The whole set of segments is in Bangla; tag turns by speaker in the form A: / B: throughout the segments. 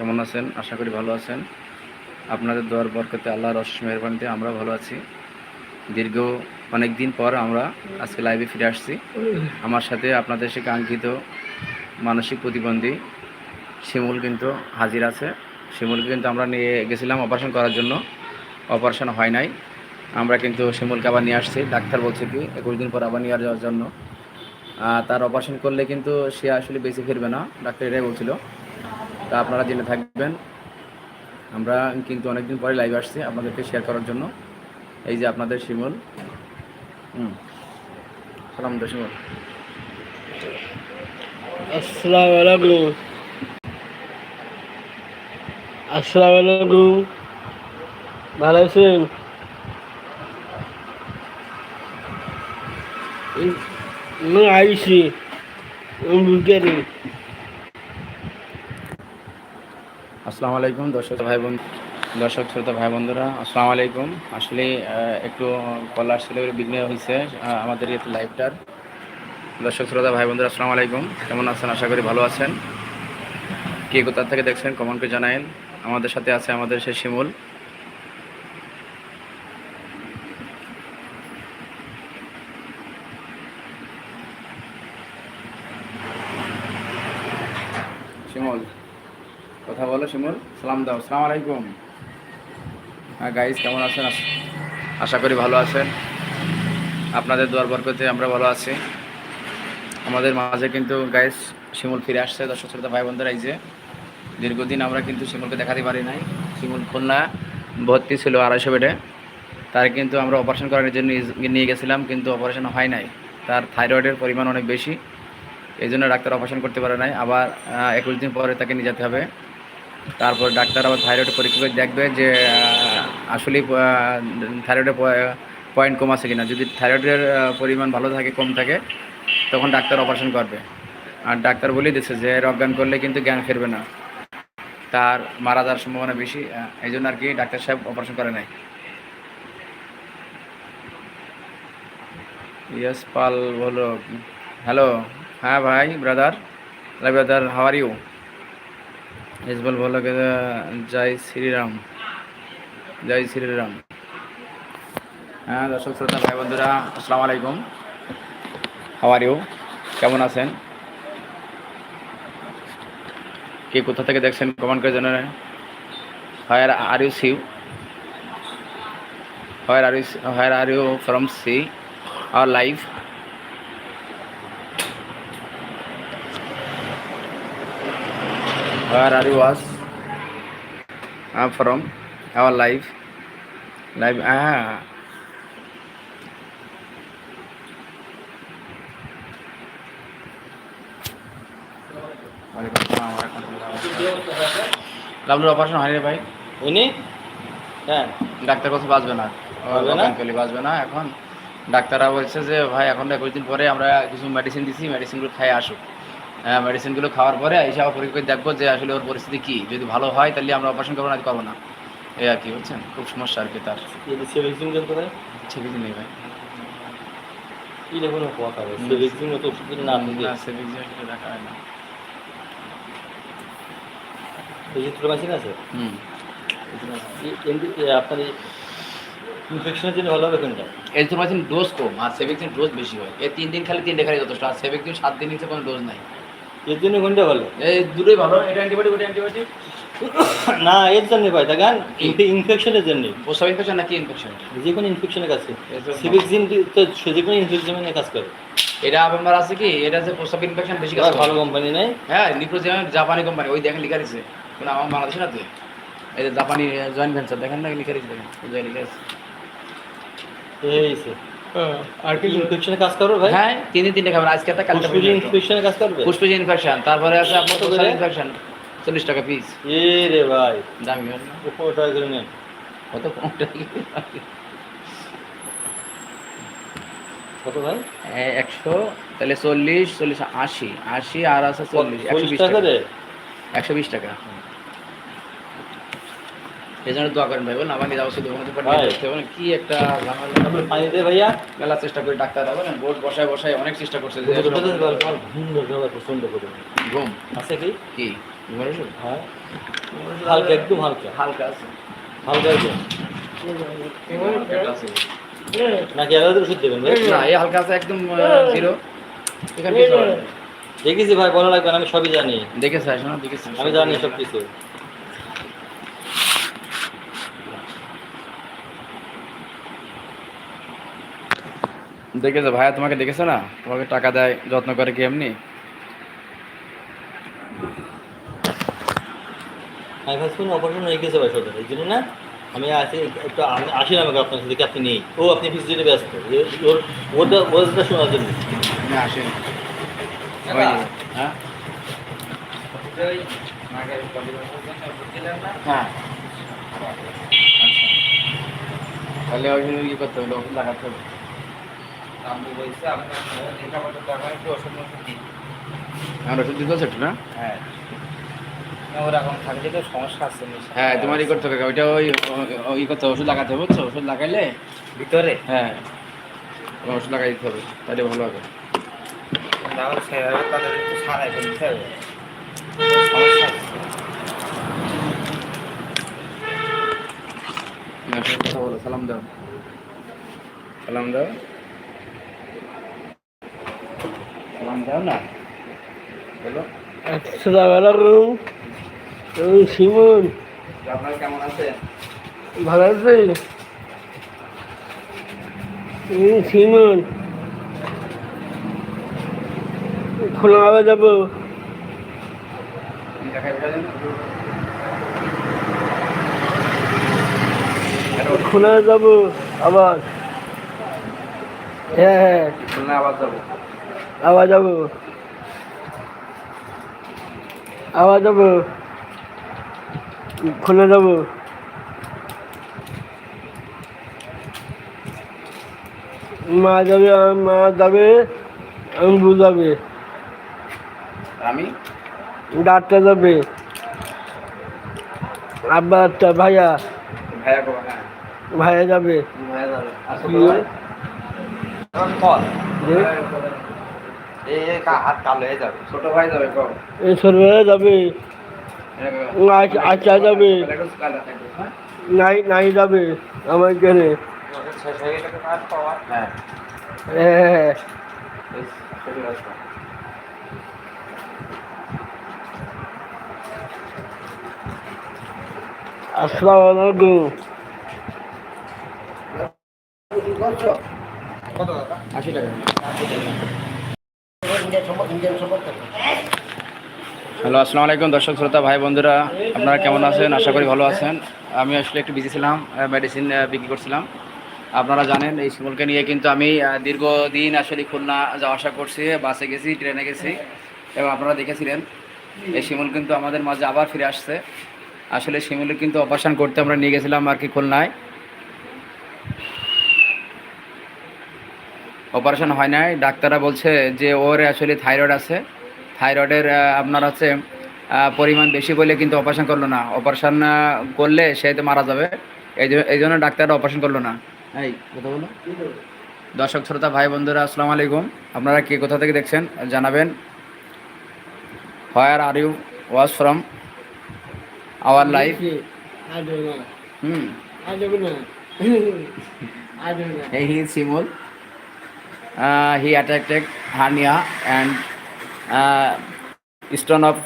A: কেমন আছেন? আশা করি ভালো আছেন। আপনাদের দোয়ার বরকতে আল্লাহর অশেষ মেহরবানিতে আমরা ভালো আছি। দীর্ঘ অনেক দিন পর আমরা আজকে লাইভে ফিরে আসছি। আমার সাথে আপনাদের সে কাঙ্ক্ষিত মানসিক প্রতিবন্ধী শিমুল কিন্তু হাজির আছে। শিমুলকে কিন্তু আমরা নিয়ে গেছিলাম অপারেশন করার জন্য। অপারেশন হয় নাই। আমরা কিন্তু শিমুলকে আবার নিয়ে আসছি। ডাক্তার বলছে কি, একুশ দিন পর আবার নিয়ে যাওয়ার জন্য। তার অপারেশন করলে কিন্তু সে আসলে বেঁচে ফিরবে না। ডাক্তার এটাই বলছিল। তা আপনারা জেনে থাকবেন। আমরা কিন্তু অনেকদিন পরে লাইভ আসছি আপনাদেরকে শেয়ার করার জন্য। এই যে আপনাদের শিমুল। হুম। দা শিমুল।
B: আসসালামু আলাইকুম। ভালো আছেন? আইসি
A: আসসালামু আলাইকুম, দর্শক ভাই বোন দর্শক শ্রোতা, ভাই বন্ধুরা, আসসালামু আলাইকুম। আসলে একটু কল একটু বিঘ্ন হয়েছে আমাদের এই লাইভটার। দর্শক শ্রোতা, ভাই বন্ধুরা, আসসালামু আলাইকুম। কেমন আছেন? আশা করি ভালো আছেন। কে কোথা থেকে দেখছেন, কমেন্টে জানায়েন। আমাদের সাথে আছে আমাদের সে শিমুল। শিমুল। বলো শিমুল, সালাম দাও, সালাম আলাইকুম। হ্যাঁ গাইজ কেমন আছেন? আশা করি ভালো আছেন। আপনাদের দোয়ার বরকতে আমরা ভালো আছি। আমাদের মাঝে কিন্তু গাইজ শিমুল ফিরে আসছে, দর্শক, শ্রোতা, ভাই বোনদের এই যে। দীর্ঘদিন আমরা কিন্তু শিমুলকে দেখাতে পারি নাই। শিমুল খুলনা ভর্তি ছিল আড়াইশো বেডে। তার কিন্তু আমরা অপারেশন করার জন্য নিয়ে- নিয়ে গেছিলাম, কিন্তু অপারেশন হয় নাই। তার থাইরয়েডের পরিমাণ অনেক বেশি। এই জন্য ডাক্তার অপারেশন করতে পারে নাই। আবার একুশ দিন পরে তাকে নিয়ে যেতে হবে। তারপর ডাক্তার আবার থাইরয়েড পরীক্ষা করে দেখবে যে আসলেই থাইরয়েডের পয়েন্ট কম আছে কিনা। যদি থাইরয়েডের পরিমাণ ভালো থাকে, কম থাকে, তখন ডাক্তার অপারেশন করবে। আর ডাক্তার বলেই দিচ্ছে যে অজ্ঞান করলে কিন্তু জ্ঞান ফিরবে না। তার মারা যাওয়ার সম্ভাবনা বেশি এই জন্য আর কি ডাক্তার সাহেব অপারেশন করে নাই। ইয়েস পাল বলো, হ্যালো হ্যাঁ ভাই brother hello brother how are ইসবল বলো কে জয় শ্রীরাম জয় শ্রীরাম। হ্যাঁ দর্শক, শ্রোতা, ভাই, বন্ধুরা, আসসালামু আলাইকুম। হাউ আর ইউ কেমন আছেন? কে কোথা থেকে দেখছেন কমেন্ট করে জানেন where are you see you where are you where are you from C our life? Where are you was I'm from our life. Life ah. লাভলুর অপারেশন হয়নি ভাই।
B: উনি? হ্যাঁ
A: ডাক্তার কথা বাঁচবে না।
B: বাঁচবে?
A: অজ্ঞান বাঁচবে না এখন। ডাক্তাররা বলছে যে ভাই এখন একুশ দিন পরে আমরা কিছু মেডিসিন দিছি মেডিসিনগুলো খাই আসুক। মেডিসিনগুলো খাওয়ার পরে এসে আবার পরীক্ষা করে দেখব যে আসলে ওর পরিস্থিতি কী। যদি ভালো হয় তাহলে আমরা অপারেশন করব না করব না। এই আর কি বলছেন খুব সমস্যা আর কি তার।
B: সেভিক্সিন
A: নেই ভাই। হয়
B: আপনার ইনফেকশনের জন্য ভালো হবে কোনটা?
A: ডোজ কম আর সেভিক্সিন ডোজ বেশি হয়। এই তিন দিন খালি তিনটে খালি যথেষ্ট আর সেভিক্সিন সাত দিন নিচে কোনো ডোজ নাই।
B: এর জন্য কোনটা ভালো
A: এই দুটোই ভালো এটা অ্যান্টিবায়োটিক ওটা অ্যান্টিবায়োটিক
B: না এর জন্য ভাই দেখেন ইনফেকশনের জন্য।
A: প্রসব ইনফেকশন নাকি ইনফেকশন
B: যে কোনো ইনফেকশনের কাছে
A: এই তো-
B: যে কোনো ইনফেকশনের কাজ করে।
A: এটা আবার আছে কি? এটা যে প্রসব ইনফেকশন বেশি কাজ।
B: ভালো কোম্পানি নেই।
A: হ্যাঁ নিপ্রোজেম জাপানি কোম্পানি ওই দেখেন লিখা দিছে। কিন্তু আমার বাংলাদেশে না তো? এই যে জাপানি জয়েন্ট ভেঞ্চার দেখেন না লিখা দিছে দেখেন। লিখা আছে
B: এই আর কি ইনফেকশনের কাজ করবে ভাই?
A: হ্যাঁ তিন দিন খাবেন আজকে একটা কালকে
B: ফুসফুস ইনফেকশনের কাজ করবে?
A: ফুসফুস ইনফেকশন তারপরে আছে আপনার
B: কত
A: ইনফেকশন চল্লিশ টাকা পিস
B: এ রে ভাই।
A: দামি না?
B: করে নেন?
A: কত কম টাকা?
B: কত ভাই?
A: একশো তাহলে চল্লিশ চল্লিশ আশি আশি আর আছে চল্লিশ একশো বিশ
B: টাকা।
A: টাকা একশো বিশ টাকা। এই জন্য দোয়া করেন ভাই বলুন আমাকে যাওয়া শুধু ওখানে তো
B: ভাই।
A: দেখতে হবে কি একটা
B: পানি দে ভাইয়া।
A: মেলা চেষ্টা করে ডাক্তার বলেন বোর্ড বসায় বসায় অনেক চেষ্টা করছে
B: ঘুম পছন্দ করে
A: ঘুম?
B: আছে কি?
A: কি? ঘুমের ওষুধ?
B: হ্যাঁ। হালকা একদম হালকা।
A: হালকা আছে।
B: হালকা একদম। নাকি এগারো ওষুধ দেবেন ভাই?
A: না এই হালকা আছে একদম জিরো। এখানে।
B: দেখেছি ভাই বলা লাগবে আমি সবই জানি।
A: দেখেছে
B: আমি জানি সব কিছু
A: দেখেছ ভাইয়া তোমাকে দেখেছ না? তোমাকে টাকা দেয় যত্ন করে কি এমনি?
B: আমি ভাবছি অপারেশন হয়ে গেছে ভাই সদর এই জন্য না আমি একটু আসি না আমাকে আপনার সাথে দেখি আপনি নেই। ও আপনি ফিজিতে ব্যস্ত। ওর ওটা ওটা শোনার জন্য।
A: আমি আসিনি। ওই যে, হ্যাঁ? হ্যাঁ। তাহলে ওই জন্য কি করতে হবে। ওষুধ লাগাতে হবে আমার ওষুধ দিতে হচ্ছে একটু না
C: সমস্যা আছে
A: হ্যাঁ তোমারই করতে হবে ওইটা ওই করতে হবে ওষুধ লাগাতে হবে বুঝছ? ওষুধ লাগাইলে
C: ভিতরে?
A: হ্যাঁ। তোমার ওষুধ লাগাই দিতে হবে তাহলে ভালো হবে।
C: তাহলে সেভাবে তাদের একটু সারাই ফেলতে হবে। সমস্যা আছে।
A: সালাম দাও। সালাম দাও সালাম দাও না। বলো। আপনার কেমন আছেন?
D: ভালো খোলা যাব। খোলা যাব আবার হ্যাঁ হ্যাঁ।
A: খুলনা আবার যাব।
D: আবার যাব আবার যাব খোলা যাব মা যাবে মা যাবে আমি বুঝাবে
A: আমি?
D: ডাক্তার যাবে। আব্বা একটা ভাইয়া।
A: ভাইয়া হ্যাঁ।
D: ভাইয়া যাবে।
A: ভাইয়া যাবে।
C: হাত কালো হয়ে যাবে।
A: ছোট ভাই যাবে কো
D: এই যাবে। আচ্ছা আচ্ছা যাবে। নাই নাই যাবে আমার কেনে
C: শেষ হয়ে।
A: হ্যাঁ।
D: আসসালামু আলাইকুম।
C: কত টাকা?
A: আশি টাকা। হ্যালো, আসসালামু আলাইকুম দর্শক, শ্রোতা, ভাই, বন্ধুরা, আপনারা কেমন আছেন? আশা করি ভালো আছেন। আমি আসলে একটু বিজি ছিলাম মেডিসিন বিক্রি করছিলাম। আপনারা জানেন, এই শিমুলকে নিয়ে কিন্তু আমি দীর্ঘদিন আসলে খুলনা যাওয়া আসা করছি, বাসে গেছি, ট্রেনে গেছি, এবং আপনারা দেখেছিলেন, এই শিমুল কিন্তু আমাদের মাঝে আবার ফিরে আসছে। আসলে শিমুলের কিন্তু অপারেশন করতে আমরা নিয়ে গেছিলাম আর কি খুলনায়। অপারেশন হয় নাই। ডাক্তাররা বলছে যে ওর আসলে থাইরয়েড আছে। থাইরয়েডের আপনার আছে পরিমাণ বেশি বলে কিন্তু অপারেশন করল না। অপারেশন করলে সে তো মারা যাবে। এই এই জন্য ডাক্তাররা অপারেশন করল না। এই কথা বলো। দর্শক শ্রোতা ভাই বন্ধুরা আসসালামু আলাইকুম। আপনারা কে কোথা থেকে দেখছেন জানাবেন। Where are you was from our life. Hmm. Simul. Uh, he attacked hernia and uh, stone of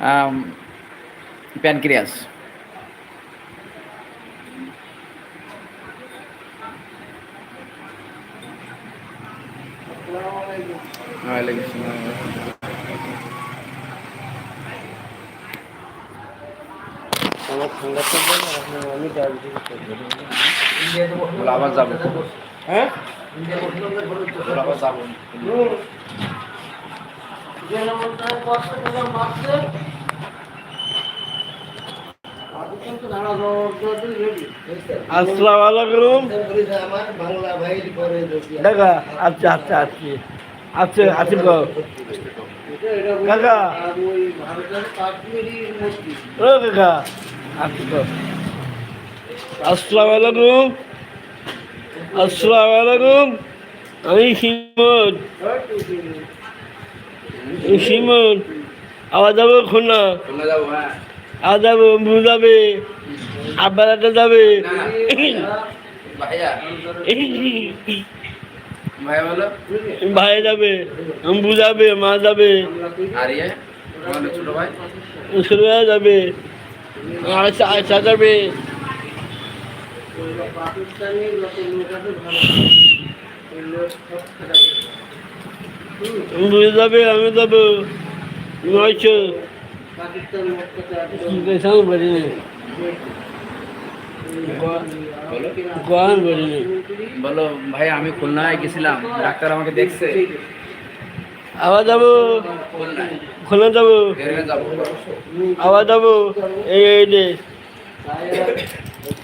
A: um, pancreas.
D: আমার ঠান্ডা
A: আবার যাব
D: হ্যাঁ?
A: বলো, আবার যাব
D: আসসালামু আলাইকুম দেখা গো। কাকা। ও কাকা। আসসালামু আলাইকুম। আসসালামু আলাইকুম। আমি শিমন এই শিমন আবার যাব খুলনা।
A: যাব হ্যাঁ।
D: আবার যাব বুঝাবে আব্বার একটা যাবে।
A: না, না। ভাইয়া। ভাইয়া বলো।
D: ভাই যাবে মা যাবে।
A: ইয়ে? ছোট ভাই?
D: ছোট ভাই যাবে। বুঝে যাবে আমি যাব। নয়শো পেছানো পারিনি
A: বলো
D: গোয়ান পারিনি
A: বলো ভাই আমি খুলনায় গেছিলাম। ডাক্তার আমাকে দেখছে।
D: আবার যাব। খুলনা যাব।
A: বেরিয়ে যাব।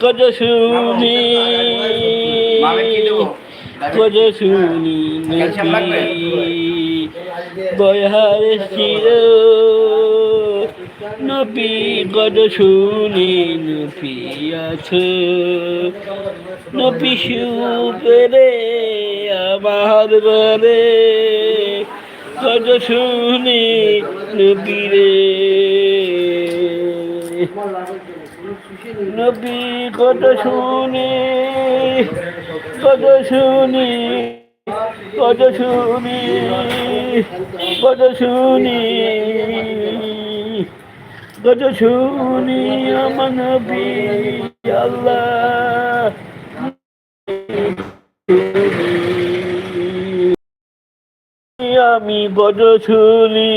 D: কত শুনি। কত শুনি? বয়হারে ছিল নবী কত শুনি নবী আছো। নবী সুপরে আমার ঘরে। কত শুনি নবী রে। নবী কত শুনি কত শুনি কত শুনি কত শুনি কত শুনি আমার নবী, আল্লাহ। আমি কত শুনি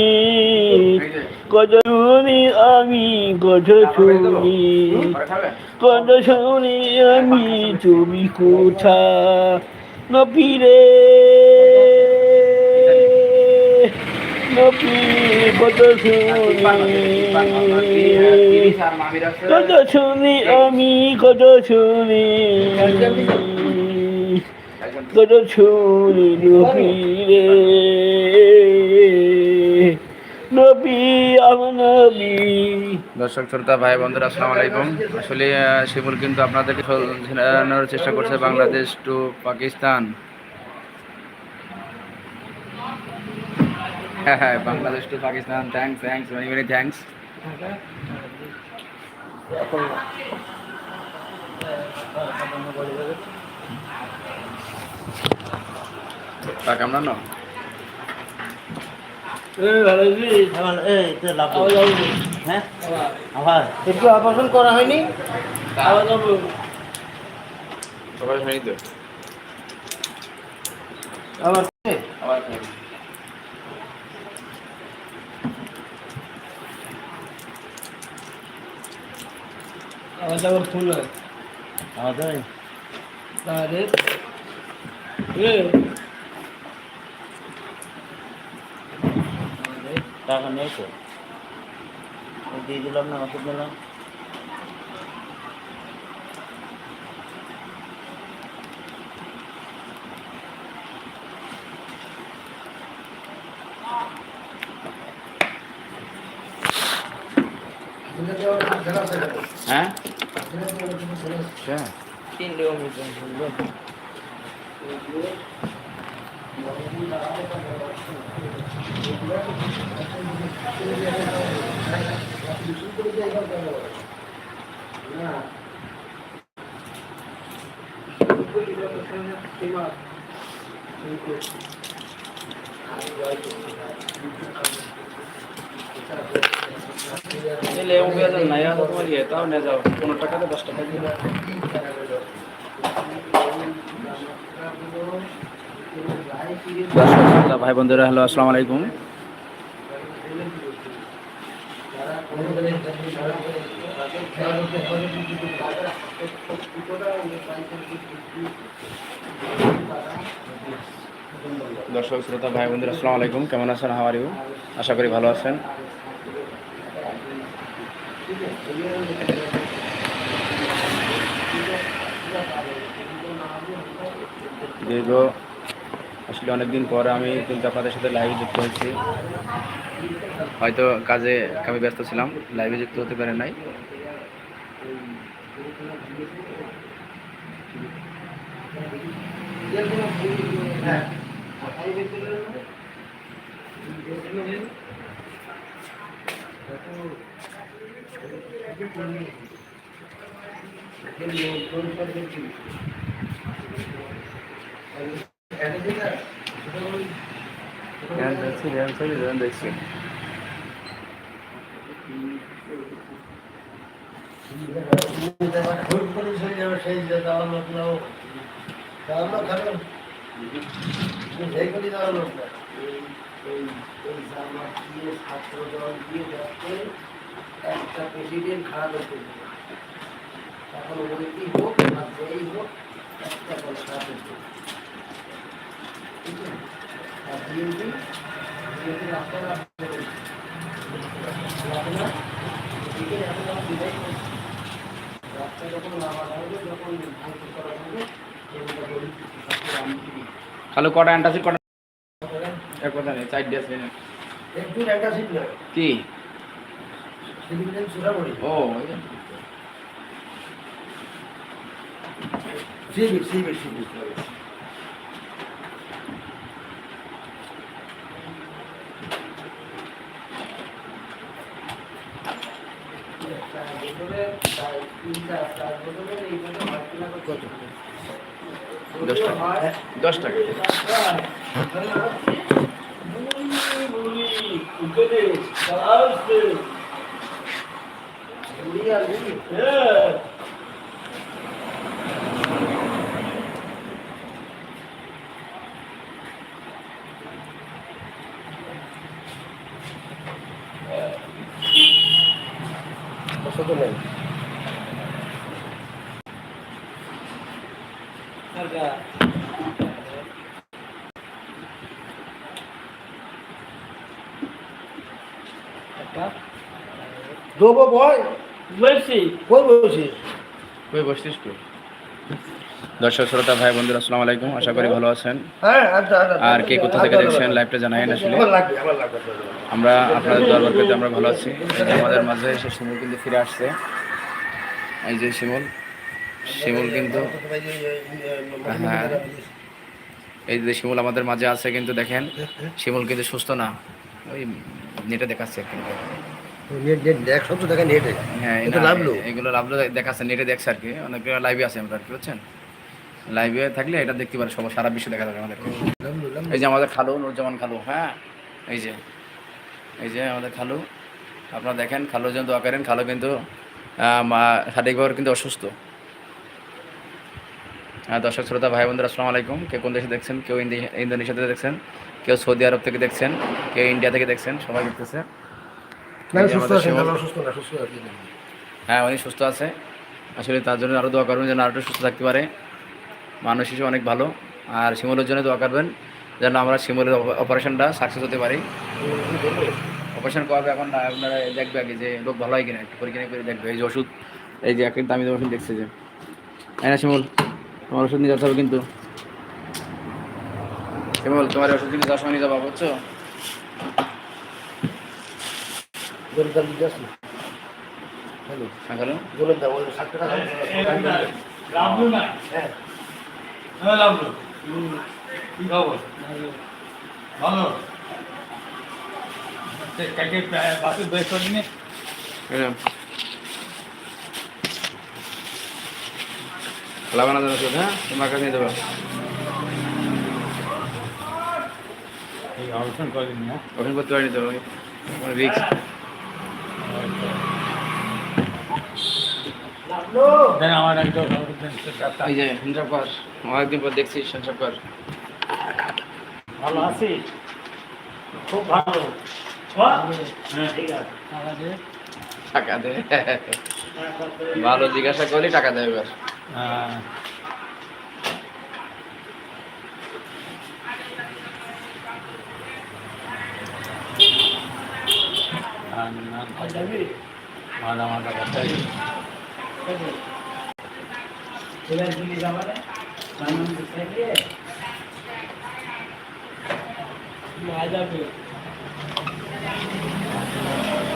D: কত শুনি আমি কত শুনি কত শুনি আমি তুমি কোথা নপিরে নপি কত শুনি কত শুনি আমি কত শুনি কত শুনি নপিরে
A: দর্শক, শ্রোতা, ভাই, বন্ধুরা, আসসালামু আলাইকুম। আসলে শিমুল কিন্তু আপনাদেরকে জানানোর চেষ্টা করছে বাংলাদেশ টু পাকিস্তান। হ্যাঁ হ্যাঁ Bangladesh to Pakistan thanks thanks many many thanks
D: ভালো আছি
B: আমার এই তো লাভ
D: আবার যাব
B: হ্যাঁ আবার
C: একটু অপারেশন করা হয়নি?
D: আবার
C: আমার
A: আবার
D: যাব ফোন
B: আমাদের?
D: তাহলে এ
B: টাকা নেই তো দিয়ে দিলাম না ওষুধ নিলাম।
A: হ্যাঁ? আচ্ছা ले એટલે એવું કે નયા થતું હોય તો ને જાવ પંદર ટકા તો દસ ટકા দর্শক, ভাই বন্ধুরা, হ্যালো, আসসালামু আলাইকুম। দর্শক, শ্রোতা, ভাই বন্ধুরা, আসসালামু আলাইকুম। কেমন আছেন? হাওয়ার আশা করি ভালো আছেন। দীর্ঘ আসলে অনেকদিন পর আমি কিন্তু আপনাদের সাথে লাইভে যুক্ত হয়েছি। হয়তো কাজে আমি ব্যস্ত ছিলাম লাইভে যুক্ত হতে পারে নাই। দেখছি
E: একটা প্রেসিডেন্ট খারাপ হতে এখন ওই হোক যেই হোক একটা খারাপ হতে রাস্তা যখন নামা হবে যখন ভাঙচুর করা হবে সেগুলো
A: খালু কটা অ্যান্টাসিড কটা? এক কথা নেই চার ডেস
E: একটু একটা সিট নয়।
A: কি? ও যে।
E: সিভিল সিভিল
A: দশ টাকা দশ টাকা
E: দেবো বয়।
D: বলছি।
E: কই বলছিস
A: কই বসছিস তুই? দর্শক শ্রোতা ভাই বন্ধুরা আসসালামু আলাইকুম। আশা করি ভালো আছেন।
E: হ্যাঁ
A: আর কে কোথা থেকে দেখছেন? লাইভটা জানাইন আসলে।
E: আমার
A: আপনাদের দরবার পেতে আমরা ভালো আছি। আমাদের মাঝে এসে শিমুল কিন্তু ফিরে আসছে। এই যে শিমুল। শিমুল কিন্তু হ্যাঁ। এই যে শিমুল আমাদের মাঝে আছে কিন্তু দেখেন শিমুল কিন্তু সুস্থ না। ওই নেটে দেখাচ্ছে কিন্তু হ্যাঁ। এগুলো লাভলো। দেখাচ্ছে নেটে দেখছে আর কি। অনেক লাইভে আছে আমরা আর কি বুঝছেন? লাইভে থাকলে এটা দেখতে পারে সব সারা বিশ্বে দেখা যাবে
E: লাভলো
A: এই যে আমাদের খালু নুরজামান খালু হ্যাঁ? এই যে এই যে আমাদের খালু। আপনারা দেখেন খালু যেন দোয়া করেন খালু কিন্তু শারীরিকভাবে কিন্তু অসুস্থ। দর্শক শ্রোতা ভাই বন্ধুরা আসসালামু আলাইকুম। কেউ কোন দেশে দেখছেন? কেউ ইন্দি- ইন্দোনেশিয়া থেকে দেখছেন? কেউ সৌদি আরব থেকে দেখছেন? কেউ ইন্ডিয়া থেকে দেখছেন? সবাই দেখতেছে। হ্যাঁ উনি সুস্থ আছে। আসলে তার জন্য আরও দোয়া করবেন যেন আরও সুস্থ থাকতে পারে। মানুষ হিসেবে অনেক ভালো। আর শিমুলের জন্য দোয়া করবেন যেন আমরা শিমুলের অপ- অপারেশনটা সাকসেস হতে পারি। অপারেশন করবে এখন আপনারা দেখবে আগে যে লোক ভালো হয় কিনা একটু পরীক্ষা করে দেখবে। এই যে ওষুধ এই যে একটা দামি ওষুধ দেখছে যে। হ্যাঁ না শিমুল? তোমার ওষুধ নিয়ে যেতে হবে কিন্তু। শিমুল তোমার ওষুধ কিনে যাওয়ার সময় নিয়ে যাব বুঝছ? হ্যাঁ
E: হ্যাঁ
D: হ্যাঁ ভালো কালকে বাসে বেশ করিনি
A: খোলা বানাতে ওষুধ হ্যাঁ? তোমার কাছে দেবো
D: এই অপারেশন করিনি না
A: ওখানে করতে পারিনি তো রিক্স অনেকদিন পর দেখছি হিসাব কর।
D: ভালো আছি? খুব ভালো। হ্যাঁ
A: টাকা দে। ভালো জিজ্ঞাসা করলে টাকা দেবে এবার।
F: মাদা মাদা কথা
G: এবার
D: মা যাবে
A: হ্যাঁ
D: এ ভাইয়া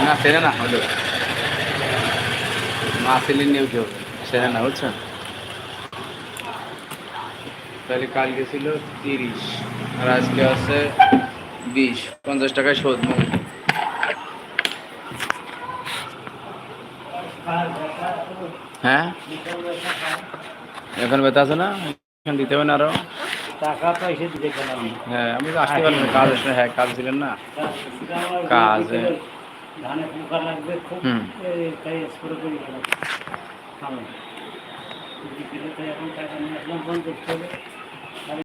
A: না সেরে না হলো। মা সিলিন নিয়ে উঠে সেরে না বুঝছেন তাহলে কালকে ছিল তিরিশ আর আজকে আছে বিশ পঞ্চাশ টাকায় শোধ মুখ হ্যাঁ? এখন বেতা আছে না? দিতে হবে না আরও।
G: টাকা পয়সা দিতে গেলাম।
A: হ্যাঁ আমি তো আসতে পারলাম। কাজ আসলে হ্যাঁ কাজ দিলেন না। কাজ, হ্যাঁ।
G: ধানে পোকা লাগবে খুব তাই স্প্রে করে গেলাম। এখন টাকা নিয়ে আসলাম ফোন করতে হবে।